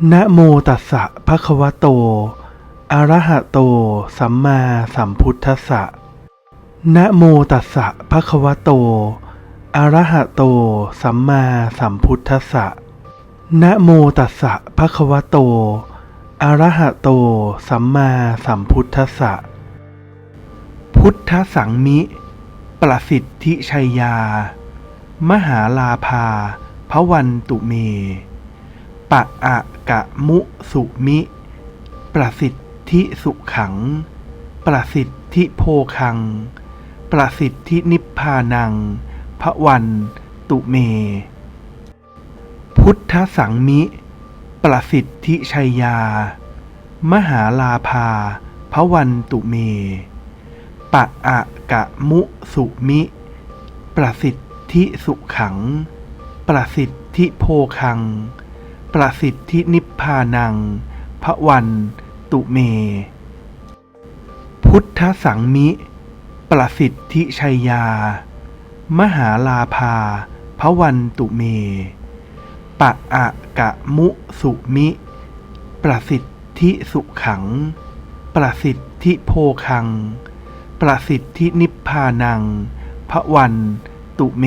นะโมตัสสะภะคะวะโต อะระหะโต สัมมาสัมพุทธัสสะ นะโมตัสสะภะคะวะโต อะระหะโต สัมมาสัมพุทธัสสะ นะโมตัสสะภะคะวะโต อะระหะโต สัมมาสัมพุทธัสสะ พุทธสังมิ ประสิทธิชัยยา มหาลาภาพระวันตุเม ปะอะกะมุสุมิ ประสิทธิสุขัง ประสิทธิโพคัง ประสิทธินิพพานัง พระวันตุเม พุทธสังมิ ประสิทธิชัยยา มหาลาภาพระวันตุเม ปะอะกะมุสุมิ ประสิทธิสุขัง ประสิทธิโพคัง ประสิทธินิพพานัง พระวันตุเม พุทธสังมิ ประสิทธิชัยยา มหาลาภาพระวันตุเม ปะอะกะมุสุมิ ประสิทธิสุขัง ประสิทธิโพคัง ประสิทธินิพพานัง พระวันตุเม